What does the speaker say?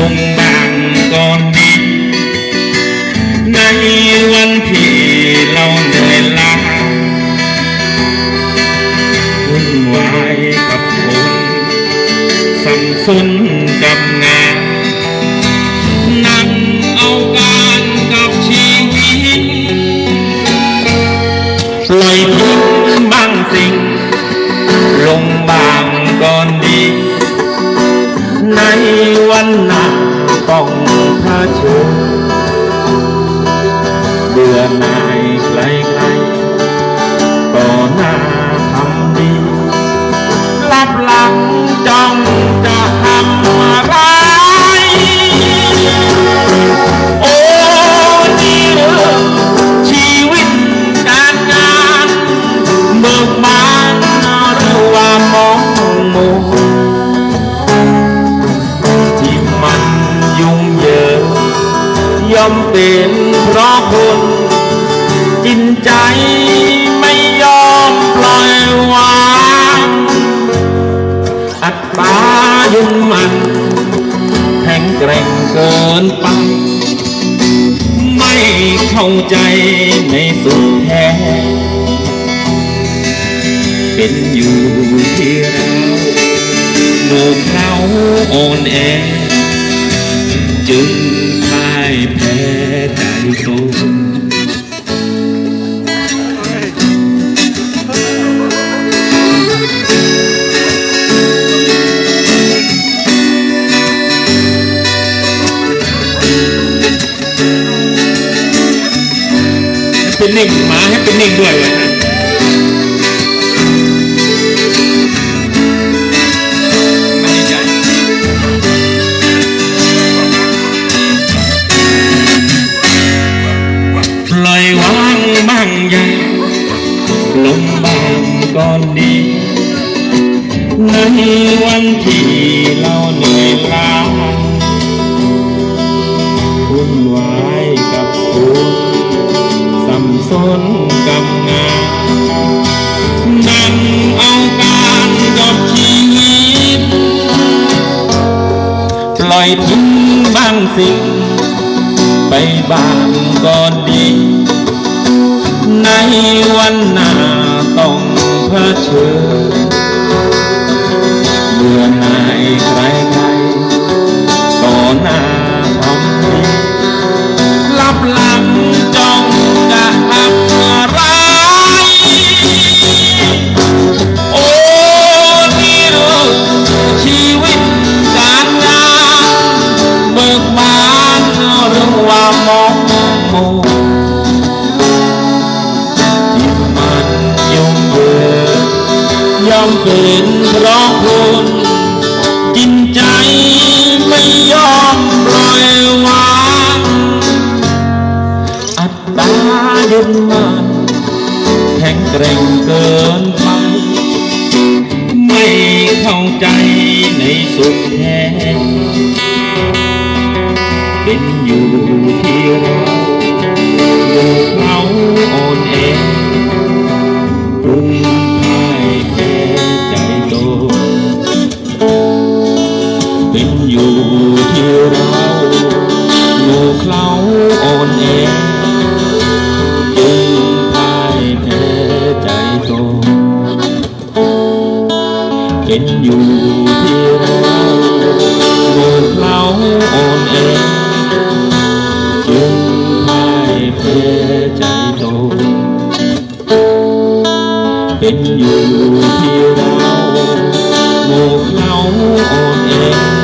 ลงนั่งก่อนดีในวันที่เราเหนื่อยล้าวุ่นวายกับคนสังสน องเผชิญเบื่อหน่ายไกลไกลต่อหน้าทำดีลับหลังจ้อง ยอมเป็นเพราะคนจินใจไม่ยอมปล่อยวางอัตตายุ่งมันแข็งแกร่งเกินไป ไม่เข้าใจในสุดแท้เป็นอยู่ที่เราโง่เขลาอ่อนแอจึง ใจตเป็นนิ่งหมาให้เป็นนิ่งด้วย อยทิ้งบางสิ่ง ไปบางก่อนดี ในวันหน้าต้องเผชิญเบื่อหน่ายใคร ไม่เข้าใจในสุดแท้เป็นอยู่ที่รัก็นอยู่เพียลูกเราอ่อนเองจึงพ่ายแพ้ใจโนเป็นอยู่เพียงราลูกเราอ่อนเอง